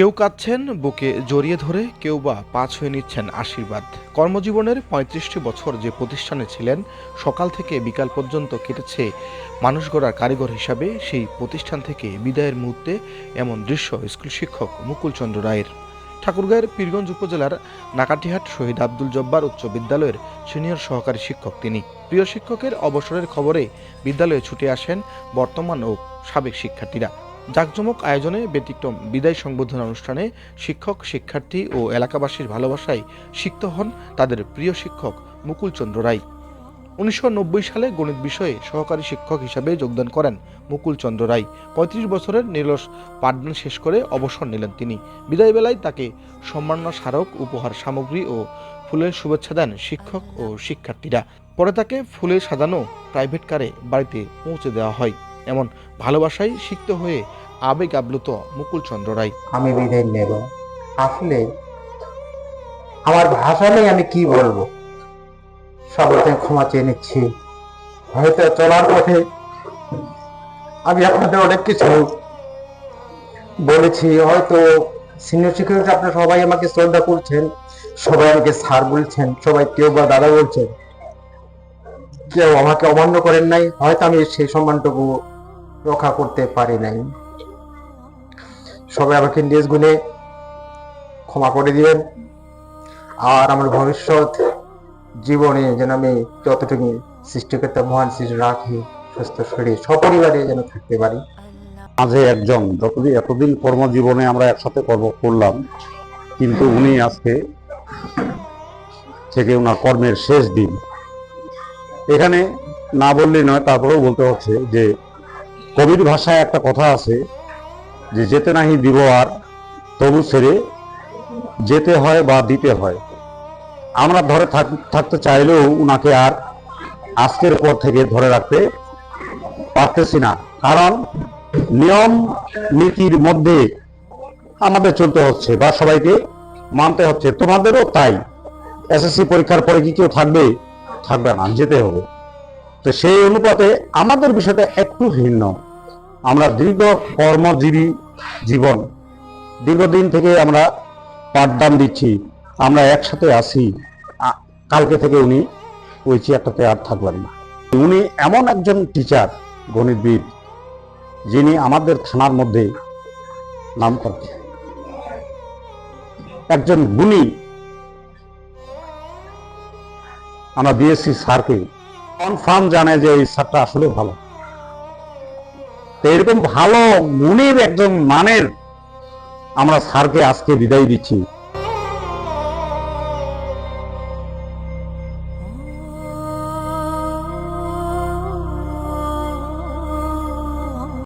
কেউ কাঁদছেন, বুকে জড়িয়ে ধরে কেউ বা পাঁচ হয়ে নিচ্ছেন আশীর্বাদ। কর্মজীবনের পঁয়ত্রিশটি বছর যে প্রতিষ্ঠানে ছিলেন, সকাল থেকে বিকাল পর্যন্ত কেটেছে মানুষ গড়ার কারিগর হিসাবে সেই প্রতিষ্ঠান থেকে বিদায়ের মুহূর্তে এমন দৃশ্য স্কুল শিক্ষক মুকুল চন্দ্র রায়ের। ঠাকুরগাঁয়ের পীরগঞ্জ উপজেলার নাকাটিহাট শহীদ আব্দুল জব্বার উচ্চ বিদ্যালয়ের সিনিয়র সহকারী শিক্ষক তিনি। প্রিয় শিক্ষকের অবসরের খবরে বিদ্যালয়ে ছুটে আসেন বর্তমান ও সাবেক শিক্ষার্থীরা। জাঁকজমক আয়োজনে ব্যতিক্রম বিদায় সংবর্ধনা অনুষ্ঠানে শিক্ষক, শিক্ষার্থী ও এলাকাবাসীর ভালোবাসায় সিক্ত হন তাদের প্রিয় শিক্ষক মুকুল চন্দ্র রায়। উনিশশো নব্বই সালে গণিত বিষয়ে সহকারী শিক্ষক হিসাবে যোগদান করেন মুকুল চন্দ্র রায়। পঁয়ত্রিশ বছরের নিরলস পাঠদান শেষ করে অবসর নিলেন তিনি। বিদায় বেলায় তাকে সম্মাননা স্মারক, উপহার সামগ্রী ও ফুলের শুভেচ্ছা দেন শিক্ষক ও শিক্ষার্থীরা। পরে তাকে ফুলে সাজানো প্রাইভেট কারে বাড়িতে পৌঁছে দেওয়া হয়। এমন ভালোবাসায় সিক্ত হয়ে আবেগ আপ্লুত মুকুল চন্দ্র রায়। আমি বিদায় নেব। আসলে আমার ভাষা নেই আমি কি বলব? সবাই ক্ষমা চেয়ে নিচ্ছি। হয়তো চলার পথে আমি আপনাদের অনেক কিছু বলেছি। হয়তো সিনিয়র শিক্ষক আপনারা সবাই আমাকে শ্রদ্ধা করছেন, সবাই আমাকে স্যার বলছেন, সবাই কেউ বা দাদা বলছেন, কেউ আমাকে অমান্য করেন নাই, হয়তো আমি সেই সম্মানটুকু রক্ষা করতে পারি নাই। সবাই আমাকে নিজ গুণে ক্ষমা করে দিবেন। আর আমার ভবিষ্যৎ জীবনে যেন আমি যতটুকু সৃষ্টিকর্তা মহান সৃষ্টি রাখি, সুস্থ শরীর, সপরিবারে যেন থাকতে পারি। মাঝে একজন, যতদিন এতদিন কর্মজীবনে আমরা একসাথে কর্ম করলাম, কিন্তু উনি আজকে থেকে ওনার কর্মের শেষ দিন। এখানে না বললেই নয়, তারপরেও বলতে হচ্ছে যে কবির ভাষায় একটা কথা আছে যে যেতে নাহি দিব আর, তবু ছেড়ে যেতে হয় বা দিতে হয়। আমরা ধরে থাক- থাকতে চাইলেও উনাকে আর আজকের পর থেকে ধরে রাখতে পারতেছি না। কারণ নিয়ম নীতির মধ্যে আমাদের চলতে হচ্ছে বা সবাইকে মানতে হচ্ছে। তোমাদেরও তাই। এসএসসি পরীক্ষার পরে কি কেউ থাকবে? থাকবে না, যেতে হবে। তো সেই অনুপাতে আমাদের বিষয়টা একটু ভিন্ন। আমরা দীর্ঘ কর্মজীবী জীবন, দীর্ঘদিন থেকে আমরা পাঠদান দিচ্ছি, আমরা একসাথে আছি। আ- কালকে থেকে উনি ওই চেয়ারটাতে আর থাকবেন না। উনি এমন একজন টিচার গণিতবিদ, যিনি আমাদের থানার মধ্যে নাম করে একজন গুণী। আমরা বিএসসি স্যারকে কনফার্ম জানে যে এই স্যারটা আসলে ভালো। তো এরকম ভালো মনের একজন মানের আমরা স্যারকে আজকে বিদায় দিচ্ছি।